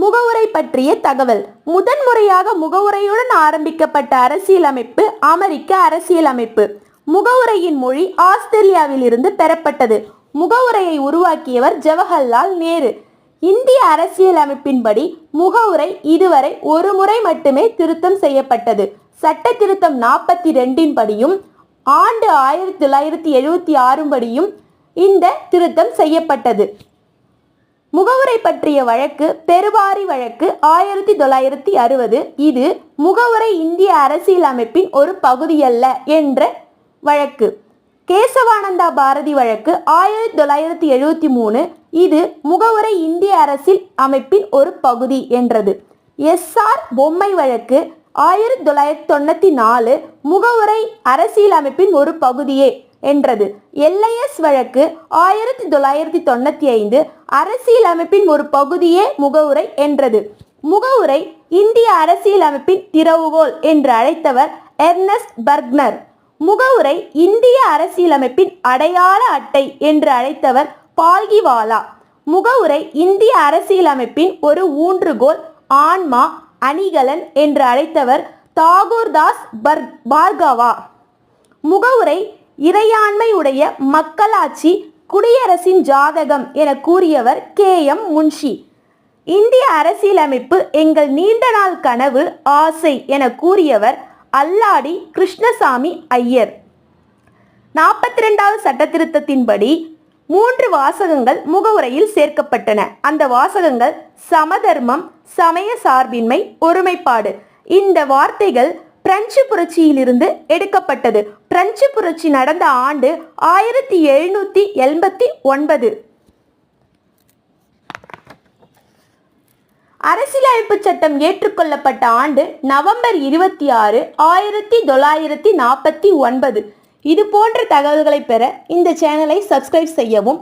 முகவுரை பற்றிய தகவல். முதன்முறையாக முகவுரையுடன் ஆரம்பிக்கப்பட்ட அரசியலமைப்பு அமெரிக்க அரசியலமைப்பு. முகவுரையின் மொழி ஆஸ்திரேலியாவில் இருந்து பெறப்பட்டது. முகவுரையை உருவாக்கியவர் ஜவஹர்லால் நேரு. இந்திய அரசியலமைப்பின்படி முகவுரை இதுவரை ஒரு முறை மட்டுமே திருத்தம் செய்யப்பட்டது. சட்ட திருத்தம் நாற்பத்தி ரெண்டின் படியும் ஆண்டு ஆயிரத்தி தொள்ளாயிரத்தி எழுபத்தி ஆறும் படியும் இந்த திருத்தம் செய்யப்பட்டது. முகவுரை பற்றிய வழக்கு பெருவாரி வழக்கு ஆயிரத்தி தொள்ளாயிரத்தி அறுபது. இது முகவுரை இந்திய அரசியலமைப்பின் ஒரு பகுதியல்ல என்ற வழக்கு. கேசவானந்தா பாரதி வழக்கு ஆயிரத்தி தொள்ளாயிரத்தி எழுபத்தி மூணு. இது முகவுரை இந்திய அரசியல் அமைப்பின் ஒரு பகுதி என்றது. எஸ்ஆர் பொம்மை வழக்கு ஆயிரத்தி தொள்ளாயிரத்தி தொண்ணூற்றி நாலு. முகவுரை அரசியலமைப்பின் ஒரு பகுதியே. என்றது. எல்ஐஎஸ் வழக்கு ஆயிரத்தி தொள்ளாயிரத்தி தொண்ணூற்றி ஐந்து அரசியலமைப்பின் ஒரு பகுதியே முகவுரை என்றது. முகவுரை இந்திய அரசியலமைப்பின் திறவுகோல் என்று அழைத்தவர் எர்னஸ்ட் பர்க்னர். முகவுரை இந்திய அரசியலமைப்பின் அடையாள அட்டை என்று அழைத்தவர் பால்கிவாலா. முகவுரை இந்திய அரசியலமைப்பின் ஒரு ஊன்றுகோல் ஆன்மா அணிகலன் என்று அழைத்தவர் தாகூர்தாஸ் பர் பார்கவா. முகவுரை இறையாண்மை உடைய மக்களாட்சி குடியரசின் ஜாதகம் என கூறியவர் கே எம் முன்ஷி. இந்திய அரசியலமைப்பு எங்கள் நீண்ட நாள் கனவு ஆசை என கூறியவர் அல்லாடி கிருஷ்ணசாமி ஐயர். நாற்பத்தி ரெண்டாவது சட்ட திருத்தத்தின்படி மூன்று வாசகங்கள் முகவுரையில் சேர்க்கப்பட்டன. அந்த வாசகங்கள் சமதர்மம் சமய சார்பின்மை ஒருமைப்பாடு. இந்த வார்த்தைகள் பிரெஞ்சு புரட்சியிலிருந்து எடுக்கப்பட்டது. பிரெஞ்சு புரட்சி நடந்த ஆண்டு ஆயிரத்தி எழுநூற்றி எண்பத்தி ஒன்பது. அரசியலமைப்பு சட்டம் ஏற்றுக்கொள்ளப்பட்ட ஆண்டு நவம்பர் இருபத்தி ஆறு ஆயிரத்தி தொள்ளாயிரத்தி நாற்பத்தி ஒன்பது. இது போன்ற தகவல்களை பெற இந்த சேனலை சப்ஸ்கிரைப் செய்யவும்